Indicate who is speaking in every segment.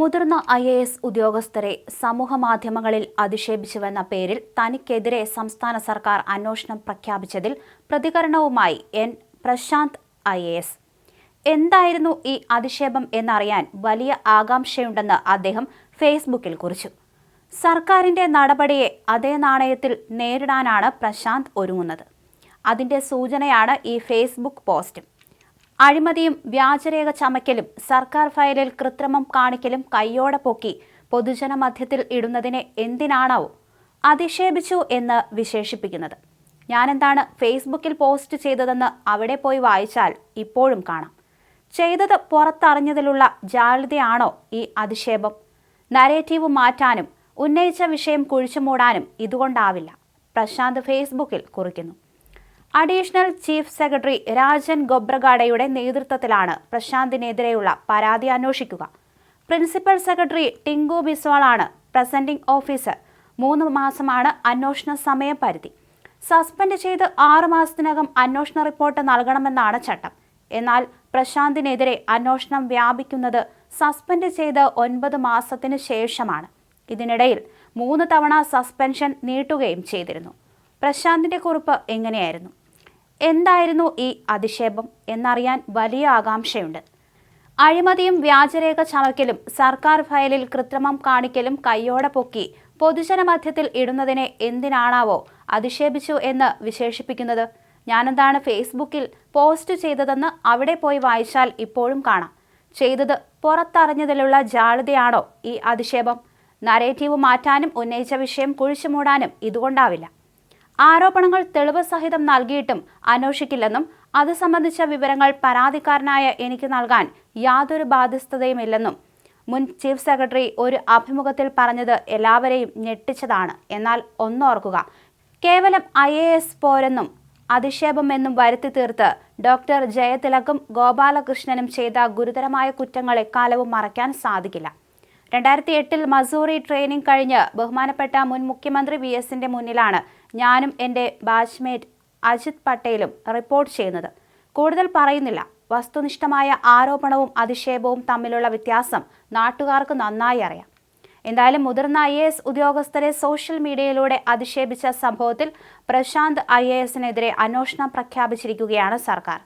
Speaker 1: മുതിർന്ന I A S ഉദ്യോഗസ്ഥരെ സമൂഹമാധ്യമങ്ങളിൽ അധിക്ഷേപിച്ചുവെന്ന പേരിൽ തനിക്കെതിരെ സംസ്ഥാന സർക്കാർ അന്വേഷണം പ്രഖ്യാപിച്ചതിൽ പ്രതികരണവുമായി N Prashanth I A S. എന്തായിരുന്നു ഈ അധിക്ഷേപം എന്നറിയാൻ വലിയ ആകാംക്ഷയുണ്ടെന്ന് അദ്ദേഹം ഫേസ്ബുക്കിൽ കുറിച്ചു. സർക്കാരിന്റെ നടപടിയെ അതേ നാണയത്തിൽ നേരിടാനാണ് പ്രശാന്ത് ഒരുങ്ങുന്നത്. അതിന്റെ സൂചനയാണ് ഈ ഫേസ്ബുക്ക് പോസ്റ്റും. അഴിമതിയും വ്യാജരേഖ ചമയ്ക്കലും സർക്കാർ ഫയലിൽ കൃത്രിമം കാണിക്കലും കയ്യോടെ പൊക്കി പൊതുജന മധ്യത്തിൽ ഇടുന്നതിനെ എന്തിനാണോ അധിക്ഷേപിച്ചു എന്ന് വിശേഷിപ്പിക്കുന്നത്. ഞാനെന്താണ് ഫേസ്ബുക്കിൽ പോസ്റ്റ് ചെയ്തതെന്ന് അവിടെ പോയി വായിച്ചാൽ ഇപ്പോഴും കാണാം. ചെയ്തത് പുറത്തറിഞ്ഞതിലുള്ള ജാള്യതയാണോ ഈ അധിക്ഷേപം? നരേറ്റീവ് മാറ്റാനും ഉന്നയിച്ച വിഷയം കുഴിച്ചു മൂടാനും ഇതുകൊണ്ടാവില്ല. പ്രശാന്ത് ഫേസ്ബുക്കിൽ കുറിക്കുന്നു. അഡീഷണൽ ചീഫ് സെക്രട്ടറി രാജൻ ഗൊബ്രഗാഡയുടെ നേതൃത്വത്തിലാണ് പ്രശാന്തിനെതിരെയുള്ള പരാതി അന്വേഷിക്കുക. പ്രിൻസിപ്പൽ സെക്രട്ടറി ടിങ്കു ബിസ്വാളാണ് പ്രസന്റിംഗ് ഓഫീസർ. മൂന്ന് മാസമാണ് അന്വേഷണ സമയപരിധി സസ്പെൻഡ് ചെയ്ത് ആറ് മാസത്തിനകം അന്വേഷണ റിപ്പോർട്ട് നൽകണമെന്നാണ് ചട്ടം. എന്നാൽ പ്രശാന്തിനെതിരെ അന്വേഷണം വ്യാപിക്കുന്നത് സസ്പെൻഡ് ചെയ്ത് ഒൻപത് മാസത്തിന് ശേഷമാണ്. ഇതിനിടയിൽ മൂന്ന് തവണ സസ്പെൻഷൻ നീട്ടുകയും ചെയ്തിരുന്നു. പ്രശാന്തിന്റെ കുറിപ്പ് എങ്ങനെയായിരുന്നു? എന്തായിരുന്നു ഈ അധിക്ഷേപം എന്നറിയാൻ വലിയ ആകാംക്ഷയുണ്ട്. അഴിമതിയും വ്യാജരേഖ ചമയ്ക്കലും സർക്കാർ ഫയലിൽ കൃത്രിമം കാണിക്കലും കയ്യോടെ പൊക്കി പൊതുജന മധ്യത്തിൽ ഇടുന്നതിനെ എന്തിനാണാവോ അധിക്ഷേപിച്ചു എന്ന് വിശേഷിപ്പിക്കുന്നത്? ഞാനെന്താണ് ഫേസ്ബുക്കിൽ പോസ്റ്റ് ചെയ്തതെന്ന് അവിടെ പോയി വായിച്ചാൽ ഇപ്പോഴും കാണാം. ചെയ്തത് പുറത്തറിഞ്ഞതിലുള്ള ജാള്യതയാണോ ഈ അധിക്ഷേപം? നരേറ്റീവ് മാറ്റാനും ഉന്നയിച്ച വിഷയം കുഴിച്ചു മൂടാനും ഇതുകൊണ്ടാവില്ല. ആരോപണങ്ങൾ തെളിവ് സഹിതം നൽകിയിട്ടും അന്വേഷിക്കില്ലെന്നും അത് സംബന്ധിച്ച വിവരങ്ങൾ പരാതിക്കാരനായ എനിക്ക് നൽകാൻ യാതൊരു ബാധ്യസ്ഥതയുമില്ലെന്നും മുൻ ചീഫ് സെക്രട്ടറി ഒരു അഭിമുഖത്തിൽ പറഞ്ഞത് എല്ലാവരെയും ഞെട്ടിച്ചതാണ്. എന്നാൽ ഒന്നോർക്കുക കേവലം ഐ എ എസ് പോരെന്നും അധിക്ഷേപമെന്നും വരുത്തി തീർത്ത് ഡോക്ടർ ജയതിലകും ഗോപാലകൃഷ്ണനും ചെയ്ത ഗുരുതരമായ കുറ്റങ്ങൾ എക്കാലവും മറയ്ക്കാൻ സാധിക്കില്ല. രണ്ടായിരത്തി എട്ടിൽ മസൂറി ട്രെയിനിങ് കഴിഞ്ഞ് ബഹുമാനപ്പെട്ട മുൻ മുഖ്യമന്ത്രി വി എസിന്റെ മുന്നിലാണ് ഞാനും എന്റെ ബാച്ച്മേറ്റ് അജിത് പട്ടേലും റിപ്പോർട്ട് ചെയ്യുന്നത്. കൂടുതൽ പറയുന്നില്ല. വസ്തുനിഷ്ഠമായ ആരോപണവും അധിക്ഷേപവും തമ്മിലുള്ള വ്യത്യാസം നാട്ടുകാർക്ക് നന്നായി അറിയാം. എന്തായാലും മുതിർന്ന ഐ എ എസ് ഉദ്യോഗസ്ഥരെ സോഷ്യൽ മീഡിയയിലൂടെ അധിക്ഷേപിച്ച സംഭവത്തിൽ പ്രശാന്ത് ഐ എ എസിനെതിരെ അന്വേഷണം പ്രഖ്യാപിച്ചിരിക്കുകയാണ് സർക്കാർ.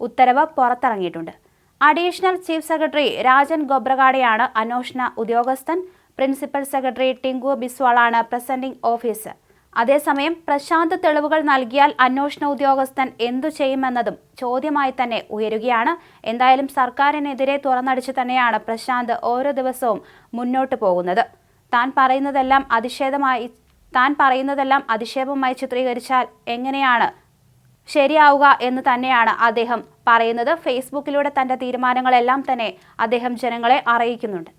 Speaker 1: ഉത്തരവ് പുറത്തിറങ്ങിയിട്ടുണ്ട്. അഡീഷണൽ ചീഫ് സെക്രട്ടറി രാജൻ ഗോബ്രഗാഡയാണ് അന്വേഷണ ഉദ്യോഗസ്ഥൻ. പ്രിൻസിപ്പൽ സെക്രട്ടറി ടിങ്കു ബിസ്വാളാണ് പ്രസന്റിംഗ് ഓഫീസർ അതേസമയം പ്രശാന്ത് തെളിവുകൾ നൽകിയാൽ അന്വേഷണ ഉദ്യോഗസ്ഥൻ എന്തു ചെയ്യുമെന്നതും ചോദ്യമായി തന്നെ ഉയരുകയാണ്. എന്തായാലും സർക്കാരിനെതിരെ തുറന്നടിച്ച് തന്നെയാണ് പ്രശാന്ത് ഓരോ ദിവസവും മുന്നോട്ട് പോകുന്നത്. താൻ പറയുന്നതെല്ലാം അതിഷേധമായി താൻ പറയുന്നതെല്ലാം അധിക്ഷേപമായി ചിത്രീകരിച്ചാൽ എങ്ങനെയാണ് ശരിയാവുക എന്ന് തന്നെയാണ് അദ്ദേഹം പറയുന്നത്. ഫേസ്ബുക്കിലൂടെ തന്റെ തീരുമാനങ്ങളെല്ലാം തന്നെ അദ്ദേഹം ജനങ്ങളെ അറിയിക്കുന്നുണ്ട്.